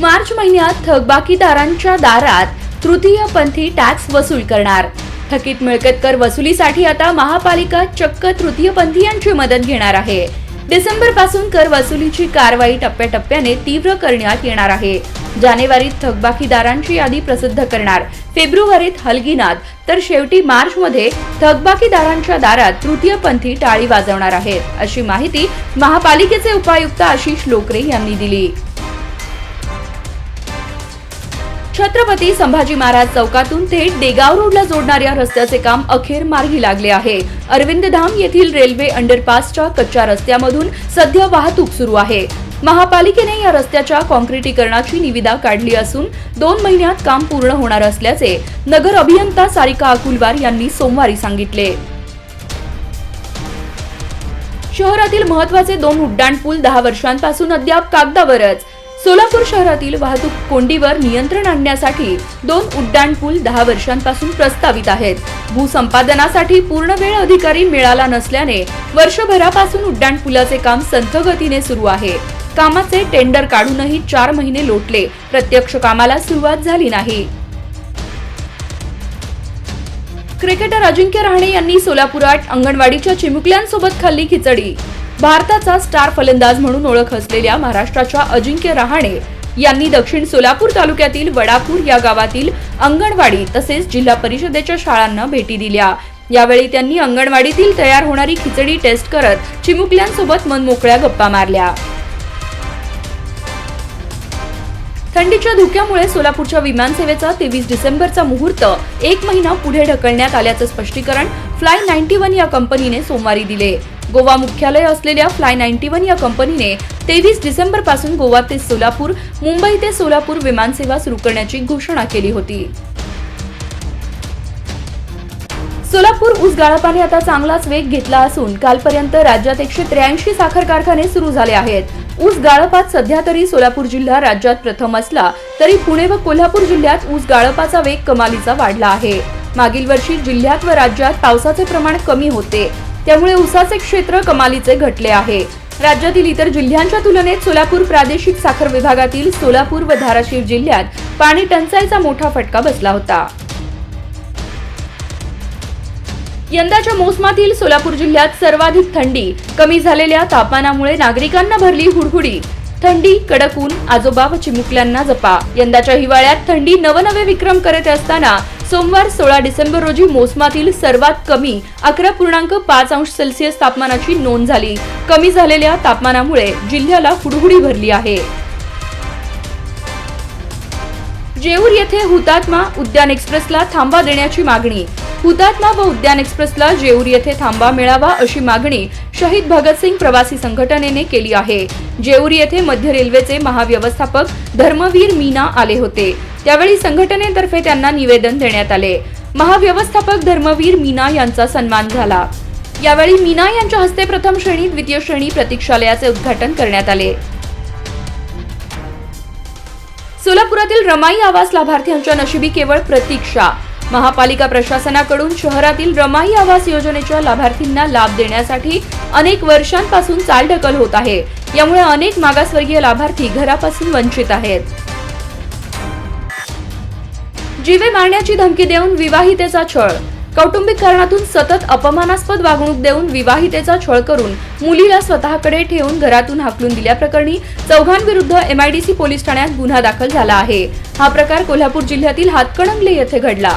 मार्च महिन्यात थकबाकीदारांच्या दारात तृतीयपंथी टॅक्स वसूल करणार. थकीत मिळकत कर वसुलीसाठी आता महापालिका चक्क तृतीयपंथीयांची मदत घेणार आहे. डिसेंबरपासून कर वसुलीची कारवाई टप्प्याटप्प्याने तीव्र करण्यात येणार आहे. जानेवारीत थकबाकीदारांची यादी प्रसिद्ध करणार. फेब्रुवारीत हलगिनात तर शेवटी मार्च मध्ये थकबाकीदारांच्या दारात तृतीयपंथी टाळी वाजवणार आहेत अशी माहिती महापालिकेचे उपायुक्त आशिष लोकरे यांनी दिली. छत्रपती संभाजी महाराज चौकातून थेट देगाव रोडला जोडणाऱ्या रस्त्याचे काम अखेर मार्गी लागले आहे. अरविंद धाम येथील रेल्वे अंडरपासच्या कच्च्या रस्त्यामधून सध्या वाहतूक सुरू आहे. महापालिकेने या रस्त्याच्या कॉन्क्रिटीकरणाची निविदा काढली असून दोन महिन्यात काम पूर्ण होणार असल्याचे नगर अभियंता सारिका अकुलवार यांनी सोमवारी सांगितले. शहरातील महत्त्वाचे दोन उड्डाणपूल दहा वर्षांपासून अद्याप कागदावरच. सोलापूर शहरातील वाहतूक कोंडीवर नियंत्रण आणण्यासाठी दोन उड्डाण पूल दहा वर्षांपासून प्रस्तावित आहेत. भूसंपादनासाठी पूर्ण वेळ अधिकारी मिळाला नसल्याने वर्षभरापासून उड्डाण पुलाचे काम संथगतीने सुरू आहे. कामाचे टेंडर काढूनही चार महिने लोटले. प्रत्यक्ष कामाला सुरुवात झाली नाही. क्रिकेटर अजिंक्य रहाणे यांनी सोलापुरात अंगणवाडीच्या चिमुकल्यांसोबत खाल्ली खिचडी. भारताचा स्टार फलंदाज म्हणून ओळख असलेल्या महाराष्ट्राच्या अजिंक्य रहाणे यांनी दक्षिण सोलापूर तालुक्यातील वडापूर या गावातील अंगणवाडी तसेच जिल्हा परिषदेच्या शाळांना भेटी दिल्या. यावेळी त्यांनी अंगणवाडीतील तयार होणारी खिचडी टेस्ट करत चिमुकल्यांसोबत मनमोकळ्या गप्पा मारल्या. थंडीच्या धुक्यामुळे सोलापूरच्या विमानसेवेचा तेवीस डिसेंबरचा मुहूर्त एक महिना पुढे ढकलण्यात आल्याचं स्पष्टीकरण फ्लाय नाईन्टी वन या कंपनीने सोमवारी दिले. गोवा मुख्यालय असलेल्या फ्लाय नाईन्टी वन या कंपनीने तेवीस डिसेंबरपासून गोवा ते सोलापूर मुंबई ते सोलापूर विमानसेवा सुरू करण्याची घोषणा केली होती. सोलापूर ऊस गाळपाने आता चांगलाच वेग घेतला असून कालपर्यंत राज्यात एकशे त्र्याऐंशी साखर कारखाने सुरू झाले आहेत. ऊस गाळपात सध्या तरी सोलापूर जिल्हा राज्यात प्रथम असला तरी पुणे व कोल्हापूर जिल्ह्यात ऊस गाळपाचा वेग कमालीचा वाढला आहे. मागील वर्षी जिल्ह्यात व राज्यात पावसाचे प्रमाण कमी होते. त्यामुळे ऊसाचे क्षेत्र कमालीचे घटले आहे. राज्यातील इतर जिल्ह्यांच्या तुलनेत सोलापूर प्रादेशिक साखर विभागातील सोलापूर व धाराशिव जिल्ह्यात पाणी टंचाईचा मोठा फटका बसला होता. यंदाच्या मोसमातील सोलापूर जिल्ह्यात सर्वाधिक थंडी कमी झालेल्या तापमानामुळे नागरिकांना भरली हुडहुडी. थंडी कडक ऊन आजोबा व चिमुकल्यांना जपा. यंदाच्या हिवाळ्यात थंडी नवनवे विक्रम करत असताना सोमवार सोळा डिसेंबर रोजी मोसमातील सर्वात कमी अकरा पूर्णांक पाच अंश सेल्सिअस तापमानाची नोंद झाली. कमी झालेल्या तापमानामुळे जिल्ह्याला हुडहुडी भरली आहे. जेऊर येथे हुतात्मा उद्यान एक्सप्रेसला थांबा देण्याची मागणी. हुतात्मा व उद्यान एक्सप्रेसला जेऊर येथे थांबा मिळावा अशी मागणी शहीद भगतसिंग प्रवासी संघटनेने केली आहे. जेऊर येथे मध्य रेल्वेचे महाव्यवस्थापक धर्मवीर मीना आले होते. त्यावेळी संघटनेतर्फे त्यांना निवेदन देण्यात आले. महाव्यवस्थापक धर्मवीर मीना यांचा सन्मान झाला. यावेळी मीना यांच्या हस्ते प्रथम श्रेणी द्वितीय श्रेणी प्रतीक्षालयाचे उद्घाटन करण्यात आले. सोलापुरातील रमाई आवास लाभार्थ्यांच्या नशिबी केवळ प्रतीक्षा. महापालिका प्रशासनाकडून शहरातील रमाई आवास योजनेच्या लाभार्थींना लाभ देण्यासाठी अनेक वर्षांपासून चालढकल होत आहे. यामुळे अनेक मागासवर्गीय लाभार्थी घरापासून वंचित आहेत. जीवे मारण्याची धमकी देऊन विवाहितेचा छळ. कौटुंबिक कारणातून सतत अपमानास्पद वागणूक देऊन विवाहितेचा छळ करून मुलीला स्वतःकडे ठेवून घरातून हाकलून दिल्याप्रकरणी चौघांविरुद्ध एमआयडीसी पोलीस ठाण्यात गुन्हा दाखल झाला आहे. हा प्रकार कोल्हापूर जिल्ह्यातील हातकणंगले येथे घडला.